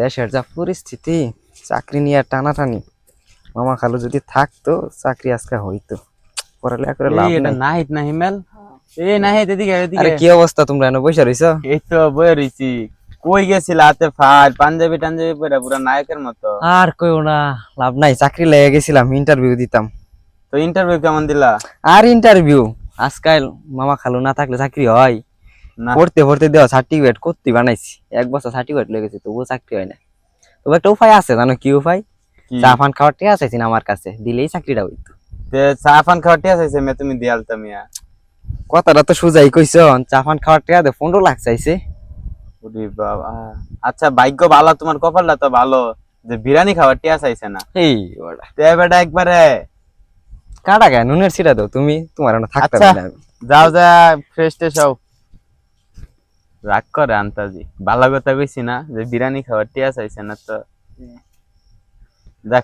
দেশের যা পরিস্থিতি চাকরি নিয়ে আর টানাটানি। মামা খালু যদি থাকতো চাকরি আজকে হইতো। পড়ালেখা করে লাভ এটা নাই। নাহিত না হিমেল? এই নাহিত এদিকে আরে কি অবস্থা তোমরা এনে বসে রইছো? এই তো বয়ে রইছি। কই গেছিল হাতে ফাল পাঞ্জাবি টাঞ্জাবি পরে পুরা নায়কের মতো। আর কইও না লাভ নাই। চাকরি লেগে গেছিলাম ইন্টারভিউ দিতাম। তো ইন্টারভিউ কেমন দিলা? আর ইন্টারভিউ আজকাল মামা খালু না থাকলে চাকরি হয়। পড়তে পড়তে দেওয়া সার্টিফিকেট করতে বানাইছি। এক বছর সার্টিফিকেট লেগেছে তবুও চাকরি হয় না। তবু একটা উপায় আছে জানো কি উপায়? চা পান খাওয়ার টিয়া না আমার কাছে দিলেই চাকরিটা হইতো। চা পান খাওয়া টিয়া চাইছে মে তুমি দিয়ালতা মিয়া। কথাটা তো সোজাই কইছ চা পান খাওয়ার টিয়া দে পনেরো লাখ চাইছে। ওরে বাবা। আচ্ছা ভাগ্য ভালো তোমার কপালটা তো ভালো যে বিরিয়ানি খাওয়ার টিয়া চাইছে না। এই ওটা তে বেটা একবারে। কাটা গায়ে নুনের ছিটা দাও তুমি তোমার থাকতে আচ্ছা। যাও যা ফ্রেশ ট্রেশ হও। রাগ করে আন্তাজি। ভালো কথা কইছি না যে বিরিয়ানি খাওয়ার টিয়া চাইছে না তো। দেখ